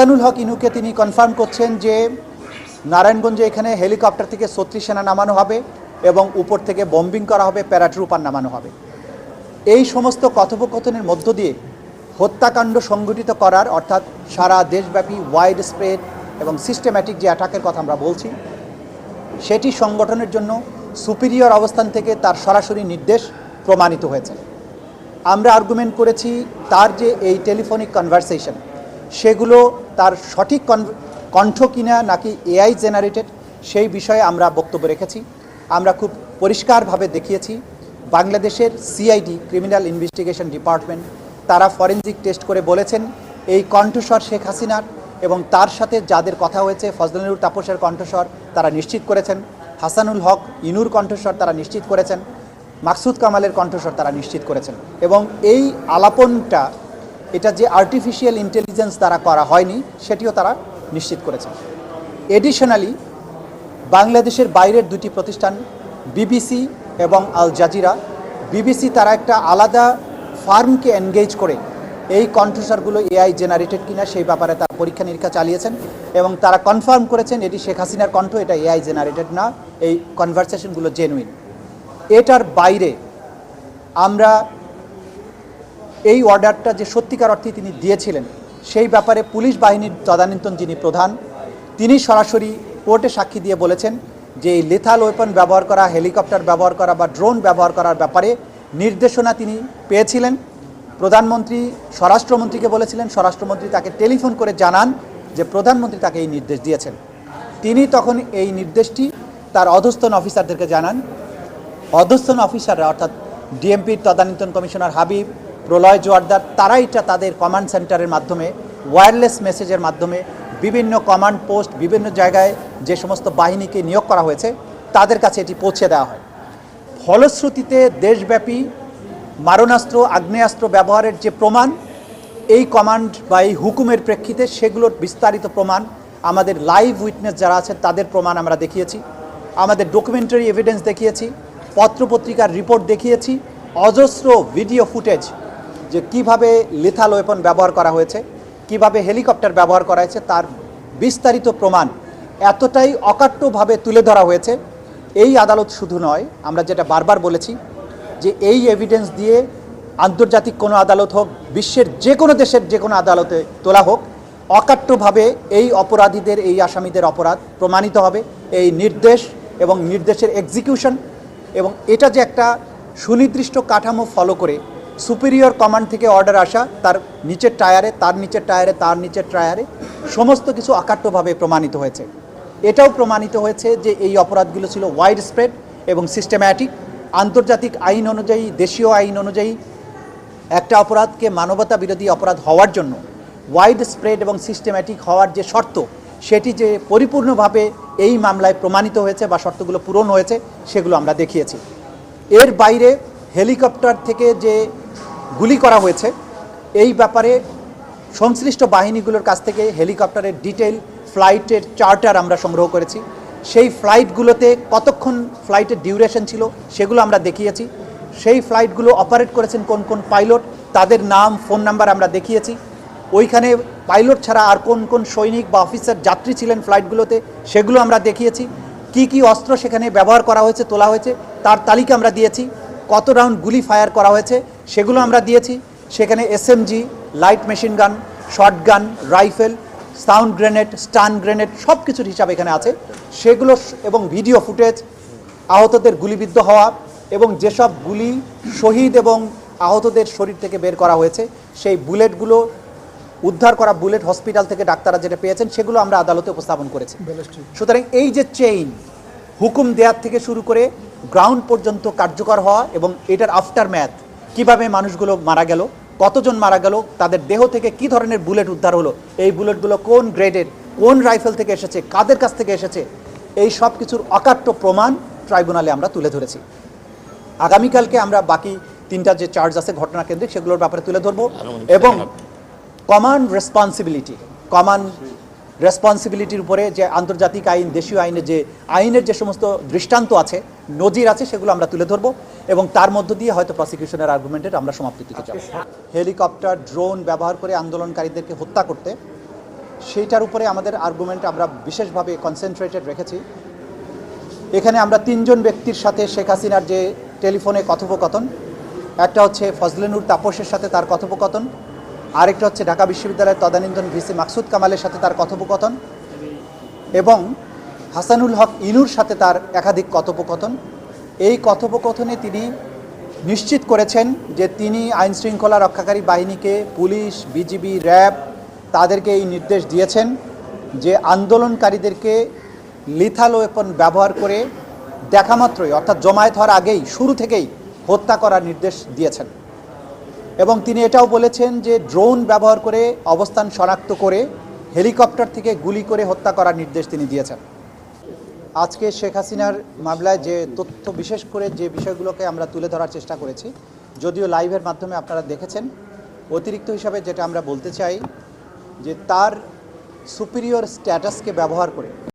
হাসানুল হক ইনুকে তিনি কনফার্ম করছেন যে নারায়ণগঞ্জে এখানে হেলিকপ্টার থেকে ছত্রিশ সেনা নামানো হবে এবং উপর থেকে বম্বিং করা হবে প্যারাট্রুপার নামানো হবে। এই সমস্ত কথোপকথনের মধ্য দিয়ে হত্যাকাণ্ড সংগঠিত করার অর্থাৎ সারা দেশব্যাপী ওয়াইড স্প্রেড এবং সিস্টেম্যাটিক যে অ্যাটাকের কথা আমরা বলছি, সেটি সংগঠনের জন্য সুপিরিয়র অবস্থান থেকে তার সরাসরি নির্দেশ প্রমাণিত হয়েছে। আমরা আর্গুমেন্ট করেছি তার যে এই টেলিফোনিক কনভারসেশন সেগুলো তার সঠিক কণ্ঠ কিনা নাকি এআই জেনারেটেড সেই বিষয়ে আমরা বক্তব্য রেখেছি। আমরা খুব পরিষ্কারভাবে দেখিয়েছি, বাংলাদেশের সিআইডি ক্রিমিনাল ইনভেস্টিগেশন ডিপার্টমেন্ট তারা ফরেনজিক টেস্ট করে বলেছেন, এই কণ্ঠস্বর শেখ হাসিনার এবং তার সাথে যাদের কথা হয়েছে ফজলনুর তাপসের কণ্ঠস্বর তারা নিশ্চিত করেছেন, হাসানুল হক ইনুর কণ্ঠস্বর তারা নিশ্চিত করেছেন, মাকসুদ কামালের কণ্ঠস্বর তারা নিশ্চিত করেছেন। এবং এই আলাপনটা এটা যে আর্টিফিশিয়াল ইন্টেলিজেন্স দ্বারা করা হয়নি, সেটিও তারা নিশ্চিত করেছেন। এডিশনালি বাংলাদেশের বাইরের দুটি প্রতিষ্ঠান বিবিসি এবং আল জাজিরা বিবিসি তারা একটা আলাদা ফার্মকে এনগেজ করে এই কণ্ঠস্বরগুলো এআই জেনারেটেড কিনা সেই ব্যাপারে তারা পরীক্ষা নিরীক্ষা চালিয়েছেন এবং তারা কনফার্ম করেছেন এটি শেখ হাসিনার কণ্ঠ, এটা এআই জেনারেটেড না, এই কনভারসেশনগুলো জেনুইন এটার বাইরে আমরা এই অর্ডারটা যে সত্যিকার অর্থে তিনি দিয়েছিলেন, সেই ব্যাপারে পুলিশ বাহিনীর তদানীন্তন যিনি প্রধান, তিনি সরাসরি কোর্টে সাক্ষী দিয়ে বলেছেন যে এই লেথাল ওয়েপন ব্যবহার করা হেলিকপ্টার ব্যবহার করা বা ড্রোন ব্যবহার করার ব্যাপারে নির্দেশনা তিনি পেয়েছিলেন। প্রধানমন্ত্রী, স্বরাষ্ট্রমন্ত্রীকে বলেছিলেন, স্বরাষ্ট্রমন্ত্রী তাকে টেলিফোন করে জানান যে প্রধানমন্ত্রী তাকে এই নির্দেশ দিয়েছেন। তিনি তখন এই নির্দেশটি তার অধস্তন অফিসারদেরকে জানান। অধস্থন অফিসাররা, অর্থাৎ ডিএমপির তদানীন্তন কমিশনার হাবিব প্রলয় জোয়ারদার তারা এটা তাদের কমান্ড সেন্টারের মাধ্যমে ওয়্যারলেস মেসেজের মাধ্যমে বিভিন্ন কমান্ড পোস্ট বিভিন্ন জায়গায় যে সমস্ত বাহিনীকে নিয়োগ করা হয়েছে, তাদের কাছে এটি পৌঁছে দেওয়া হয়। ফলশ্রুতিতে দেশব্যাপী মারণাস্ত্র, আগ্নেয়াস্ত্র ব্যবহারের যে প্রমাণ, এই কমান্ড বা এই হুকুমের প্রেক্ষিতে সেগুলোর বিস্তারিত প্রমাণ, আমাদের লাইভ উইটনেস যারা আছেন তাদের প্রমাণ আমরা দেখিয়েছি, আমাদের ডকুমেন্টারি এভিডেন্স দেখিয়েছি, পত্রপত্রিকার রিপোর্ট দেখিয়েছি, অজস্র ভিডিও ফুটেজ যে কীভাবে লিথাল ওয়েপন ব্যবহার করা হয়েছে, কীভাবে হেলিকপ্টার ব্যবহার করা হয়েছে, তার বিস্তারিত প্রমাণ এতটাই অকাট্যভাবে তুলে ধরা হয়েছে। এই আদালত শুধু নয়, আমরা যেটা বারবার বলেছি যে এই এভিডেন্স দিয়ে আন্তর্জাতিক কোনো আদালত হোক, বিশ্বের যে কোনো দেশের যে কোনো আদালতে তোলা হোক, অকাট্যভাবে এই অপরাধীদের, এই আসামিদের অপরাধ প্রমাণিত হবে। এই নির্দেশ এবং নির্দেশের এক্সিকিউশন এবং এটা যে একটা সুনির্দিষ্ট কাঠামো ফলো করে সুপিরিয়র কমান্ড থেকে অর্ডার আসা, তার নিচের টায়ারে তার নিচের টায়ারে তার নিচের টায়ারে সমস্ত কিছু অকাট্যভাবে প্রমাণিত হয়েছে। এটাও প্রমাণিত হয়েছে যে এই অপরাধগুলো ছিল ওয়াইড স্প্রেড এবং সিস্টেম্যাটিক আন্তর্জাতিক আইন অনুযায়ী, দেশীয় আইন অনুযায়ী একটা অপরাধকে মানবতা বিরোধী অপরাধ হওয়ার জন্য ওয়াইড স্প্রেড এবং সিস্টেম্যাটিক হওয়ার যে শর্ত, সেটি যে পরিপূর্ণভাবে এই মামলায় প্রমাণিত হয়েছে বা শর্তগুলো পূরণ হয়েছে, সেগুলো আমরা দেখিয়েছি। এর বাইরে হেলিকপ্টার থেকে যে গুলি করা হয়েছে। এই ব্যাপারে সংশ্লিষ্ট বাহিনীগুলোর কাছ থেকে হেলিকপ্টারের ডিটেল ফ্লাইটের চার্টার আমরা সংগ্রহ করেছি। সেই ফ্লাইটগুলোতে কতক্ষণ ফ্লাইটের ডিউরেশন ছিল সেগুলো আমরা দেখিয়েছি। সেই ফ্লাইটগুলো অপারেট করেছেন কোন কোন পাইলট, তাদের নাম, ফোন নাম্বার আমরা দেখিয়েছি। ওইখানে পাইলট ছাড়া আর কোন কোন সৈনিক বা অফিসার যাত্রী ছিলেন ফ্লাইটগুলোতে সেগুলো আমরা দেখিয়েছি। কি কি অস্ত্র সেখানে ব্যবহার করা হয়েছে, তোলা হয়েছে, তার তালিকা আমরা দিয়েছি। কত রাউন্ড গুলি ফায়ার করা হয়েছে সেগুলো আমরা দিয়েছি। সেখানে SMG light machine gun short gun rifle sound grenade stun grenade সব কিছুর হিসাব এখানে আছে। সেগুলো এবং ভিডিও ফুটেজ আহতদের গুলিবিদ্ধ হওয়া এবং যেসব গুলি শহীদ এবং আহতদের শরীর থেকে বের করা হয়েছে সেই বুলেটগুলো উদ্ধার করা বুলেট হসপিটাল থেকে ডাক্তাররা যেটা পেয়েছেন সেগুলো আমরা আদালতে উপস্থাপন করেছি। সুতরাং এই যে চেইন হুকুম দেওয়ার থেকে শুরু করে গ্রাউন্ড পর্যন্ত কার্যকর হওয়া এবং এটার আফটার ম্যাথ কীভাবে মানুষগুলো মারা গেল কতজন মারা গেল তাদের দেহ থেকে কি ধরনের বুলেট উদ্ধার হলো এই বুলেটগুলো কোন গ্রেডের কোন রাইফেল থেকে এসেছে কাদের কাছ থেকে এসেছে এই সব কিছুর অকাট্য প্রমাণ ট্রাইব্যুনালে আমরা তুলে ধরেছি। আগামীকালকে আমরা বাকি তিনটা যে চার্জ আছে ঘটনা কেন্দ্রিক সেগুলোর ব্যাপারে তুলে ধরবো এবং কমান রেসপন্সিবিলিটি কমান রেসপন্সিবিলিটির উপরে যে আন্তর্জাতিক আইন, দেশীয় আইনের যে আইনের যে সমস্ত দৃষ্টান্ত আছে, নজির আছে, সেগুলো আমরা তুলে ধরবো এবং তার মধ্য দিয়ে হয়তো প্রসিকিউশনের আর্গুমেন্টের আমরা সমাপ্তির দিকে যাব। হেলিকপ্টার ড্রোন ব্যবহার করে আন্দোলনকারীদেরকে হত্যা করতে, সেইটার উপরে আমাদের আর্গুমেন্ট আমরা বিশেষভাবে কনসেন্ট্রেটেড রেখেছি। এখানে আমরা তিনজন ব্যক্তির সাথে শেখ হাসিনার যে টেলিফোনে কথোপকথন, একটা হচ্ছে ফজলেনুর তাপসের সাথে তার কথোপকথন আরেকটা হচ্ছে ঢাকা বিশ্ববিদ্যালয়ের তদানীন্তন ভিসি মাকসুদ কামালের সাথে তার কথোপকথন এবং হাসানুল হক ইনুর সাথে তার একাধিক কথোপকথন। এই কথোপকথনে তিনি নিশ্চিত করেছেন যে তিনি আইন শৃঙ্খলা রক্ষাকারী বাহিনীকে পুলিশ, বিজিবি, র্যাব তাদেরকে এই নির্দেশ দিয়েছেন যে আন্দোলনকারীদেরকে লিথাল ওয়েপন ব্যবহার করে দেখামাত্রই অর্থাৎ জমায়েত হওয়ার আগেই, শুরু থেকেই হত্যা করার নির্দেশ দিয়েছেন। এবং তিনি এটাও বলেছেন যে ড্রোন ব্যবহার করে অবস্থান শনাক্ত করে হেলিকপ্টার থেকে গুলি করে হত্যা করার নির্দেশ তিনি দিয়েছেন। আজকে শেখ হাসিনার মামলায় যে তথ্য, বিশেষ করে যে বিষয়গুলোকে আমরা তুলে ধরার চেষ্টা করেছি, যদিও লাইভের মাধ্যমে আপনারা দেখেছেন, অতিরিক্ত হিসাবে যেটা আমরা বলতে চাই যে তার সুপিরিয়র স্ট্যাটাসকে ব্যবহার করে